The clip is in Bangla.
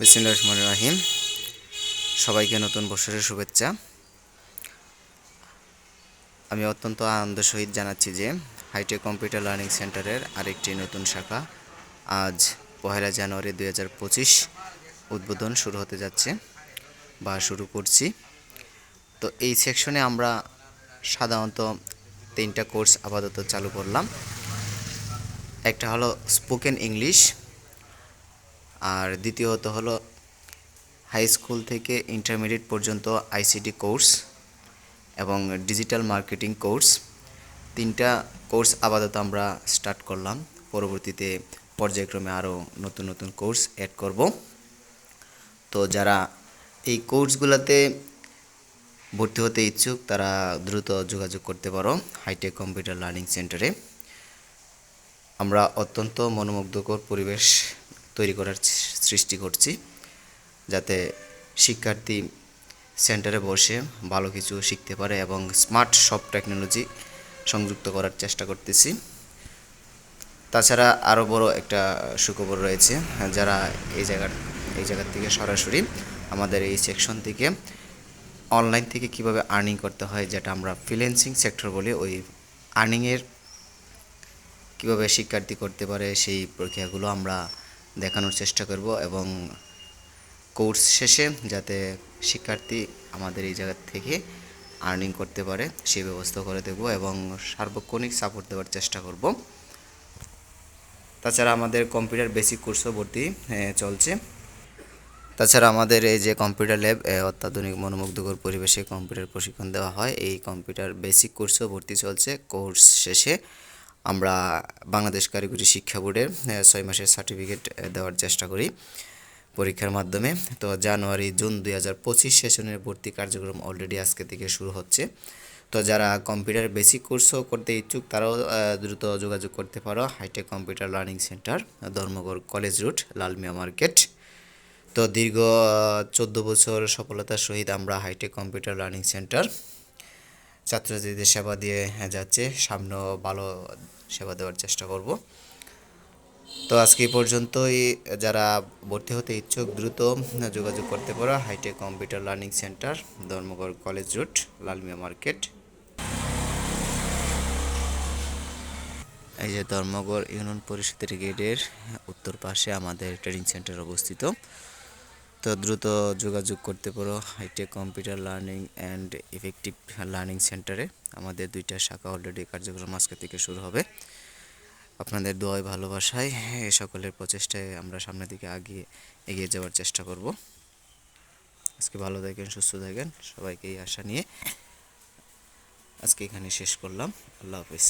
বিসমিল্লাহির রহমানির রাহিম। সবাইকে নতুন বছরের শুভেচ্ছা। আমি অত্যন্ত আনন্দ সহিত জানাচ্ছি যে হাইটেক কম্পিউটার লার্নিং সেন্টারের আরেকটি নতুন শাখা আজ পহেলা জানুয়ারি দুই হাজার পঁচিশ উদ্বোধন শুরু হতে যাচ্ছে বা শুরু করছি। তো এই সেকশনে আমরা সাধারণত তিনটা কোর্স আপাতত চালু করলাম। একটা হলো স্পোকেন ইংলিশ আর দ্বিতীয়ত হলো হাই স্কুল থেকে ইন্টারমিডিয়েট পর্যন্ত আইসিটি কোর্স এবং ডিজিটাল মার্কেটিং কোর্স তিনটা কোর্স আপাতত আমরা স্টার্ট করলাম। পরবর্তীতে পর্যায়ক্রমে আরও নতুন নতুন কোর্স অ্যাড করব। তো যারা এই কোর্সগুলোতে ভর্তি হতে ইচ্ছুক, তারা দ্রুত যোগাযোগ করতে পারো হাইটেক কম্পিউটার লার্নিং সেন্টারে আমরা অত্যন্ত মনোমুগ্ধকর পরিবেশ তৈরি করার সৃষ্টি করছি। যাতে শিক্ষার্থী সেন্টারে বসে ভালো কিছু শিখতে পারে এবং স্মার্ট সব টেকনোলজি সংযুক্ত করার চেষ্টা করতেছি। তাছাড়া আরও বড় একটা সুখবর রয়েছে, যারা এই জায়গার এই জায়গার থেকে সরাসরি আমাদের এই সেকশন থেকে অনলাইন থেকে কীভাবে আর্নিং করতে হয়, যেটা আমরা ফ্রিল্যান্সিং সেক্টর বলি, ওই আর্নিংয়ের কীভাবে শিক্ষার্থী করতে পারে, সেই প্রক্রিয়াগুলো আমরা দেখানোর চেষ্টা করব এবং কোর্স শেষে যাতে শিক্ষার্থী আমাদের এই জায়গা থেকে আর্নিং করতে পারে, সেই ব্যবস্থা করে দেব এবং সার্বক্ষণিক সাপোর্ট দেওয়ার চেষ্টা করব। তাছাড়া আমাদের কম্পিউটার বেসিক কোর্সও ভর্তি চলছে। তাছাড়া আমাদের এই যে কম্পিউটার ল্যাব অত্যাধুনিক মনোমুগ্ধকর পরিবেশে কম্পিউটার প্রশিক্ষণ দেওয়া হয়। এই কম্পিউটার বেসিক কোর্সও ভর্তি চলছে। কোর্স শেষে আমরা বাংলাদেশ কারিগরি শিক্ষা বোর্ডের ছয় মাসের সার্টিফিকেট দেওয়ার চেষ্টা করি পরীক্ষার মাধ্যমে। তো জানুয়ারি, জুন দুই হাজার পঁচিশ সেশনের ভর্তি কার্যক্রম অলরেডি আজকে থেকে শুরু হচ্ছে। তো যারা কম্পিউটার বেসিক কোর্সও করতে ইচ্ছুক, তারাও দ্রুত যোগাযোগ করতে পারো। Hitech computer learning centre Dharmagarh college route Lalmiya market তো দীর্ঘ, চোদ্দ বছর সফলতার সহিত আমরা হাইটেক কম্পিউটার লার্নিং সেন্টার ছাত্রছাত্রীদের সেবা দিয়ে যাচ্ছে। সামনেও ভালো সেবা দেওয়ার চেষ্টা করব। তো আজকে পর্যন্তই। যারা ভর্তি হতে ইচ্ছুক, দ্রুত যোগাযোগ করতে পারো। Hitech computer learning centre, Dharmagarh college route, Lalmiya market. এই যে ধর্মগড় ইউনিয়ন পরিষদের গেটের উত্তর পাশে আমাদের ট্রেনিং সেন্টার অবস্থিত। তো দ্রুত যোগাযোগ করতে পারো hitech computer learning and effective learning সেন্টারে আমাদের দুইটা শাখা অলরেডি কার্যক্রম আজকে থেকে শুরু হবে। আপনাদের দোয়ায়, ভালোবাসায় সকলের প্রচেষ্টায় আমরা সামনের দিকে আগিয়ে এগিয়ে যাওয়ার চেষ্টা করব। আজকে ভালো থাকেন, সুস্থ থাকেন, সবাইকে এই আশা নিয়ে আজকে এখানে শেষ করলাম। আল্লাহ হাফিজ।